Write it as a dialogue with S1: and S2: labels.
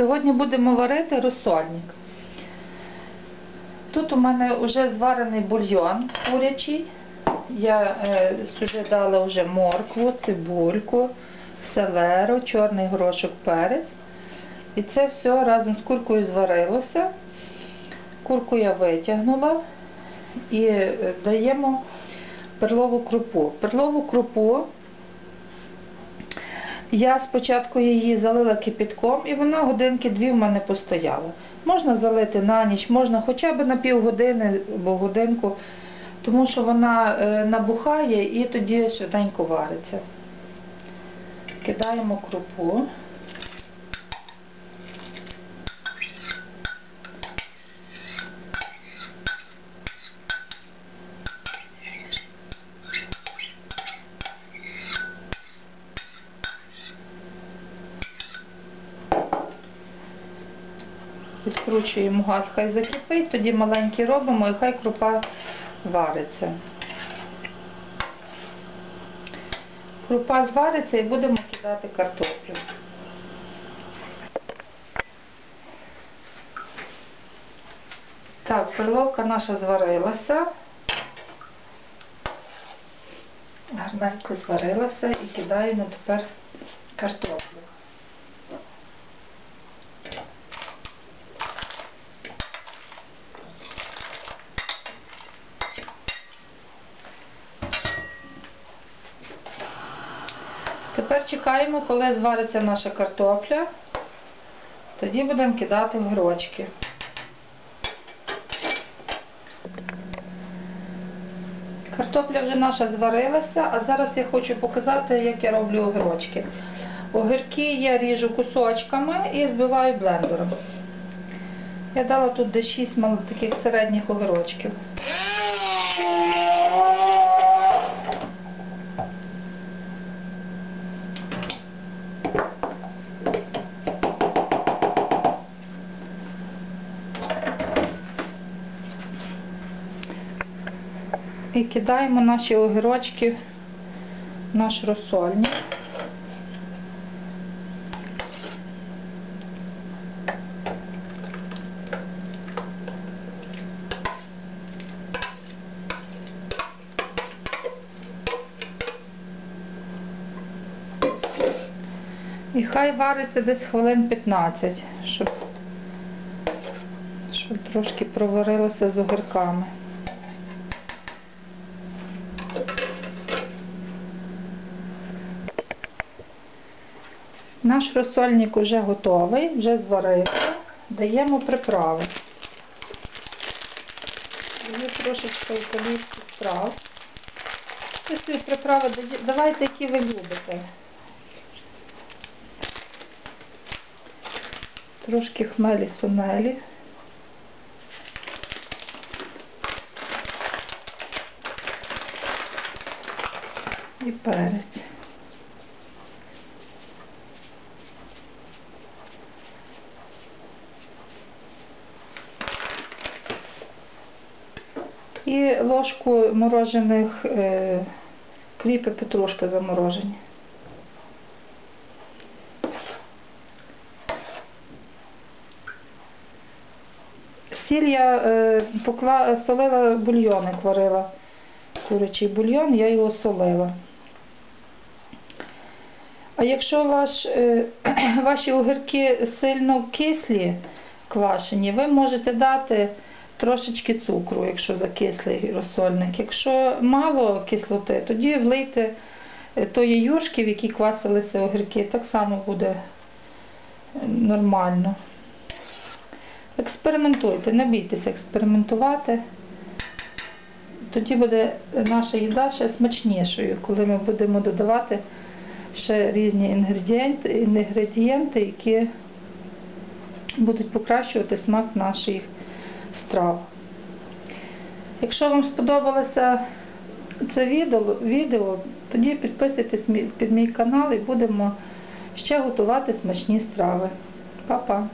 S1: Сьогодні будемо варити розсольник. Тут у мене вже зварений бульйон курячий. Я е, сюди дала вже моркву, цибульку, селеру, чорний горошок, перець. І це все разом з куркою зварилося. Курку я витягнула і е, даємо перлову крупу. Перлову крупу я спочатку її залила кипятком і вона годинки дві в мене постояла. Можна залити на ніч, можна хоча б на півгодини або годинку, тому що вона е, набухає і тоді швиденько вариться. Кидаємо крупу. Відкручуємо газ, хай закипить, тоді маленький робимо і хай крупа вариться. Крупа звариться і будемо кидати картоплю. Так, перловка наша зварилася. Гарненько зварилася і кидаємо тепер картоплю. Тепер чекаємо, коли звариться наша картопля. Тоді будемо кидати огірочки. Картопля вже наша зварилася, а зараз я хочу показати, як я роблю огірочки. Огірки я ріжу кусочками і збиваю блендером. Я дала тут десь 6 таких середніх огірочків. І кидаємо наші огірочки в наш розсольник. І хай вариться десь хвилин 15, щоб, щоб трошки проварилося з огірками. Наш розсольник вже готовий, вже зварився. Даємо приправи. Даю трошечки італійських трав. Ці приправи давайте, які ви любите. Трошки хмелі сунелі. І перець. І ложку морожених е, кріпи петрушки заморожені. Сіль я е, покла... солила бульйоник, варила курячий бульйон, я його солила. А якщо ваш, е, ваші огірки сильно кислі, квашені, ви можете дати трошечки цукру, якщо закислий розсольник. Якщо мало кислоти, тоді влийте е, тої юшки, в якій квасилися огірки, так само буде е, нормально. Експериментуйте, не бійтеся експериментувати. Тоді буде наша їда ще смачнішою, коли ми будемо додавати ще різні інгредієнти, які будуть покращувати смак наших страв. Якщо вам сподобалося це відео, тоді підписуйтесь під мій канал і будемо ще готувати смачні страви. Па-па!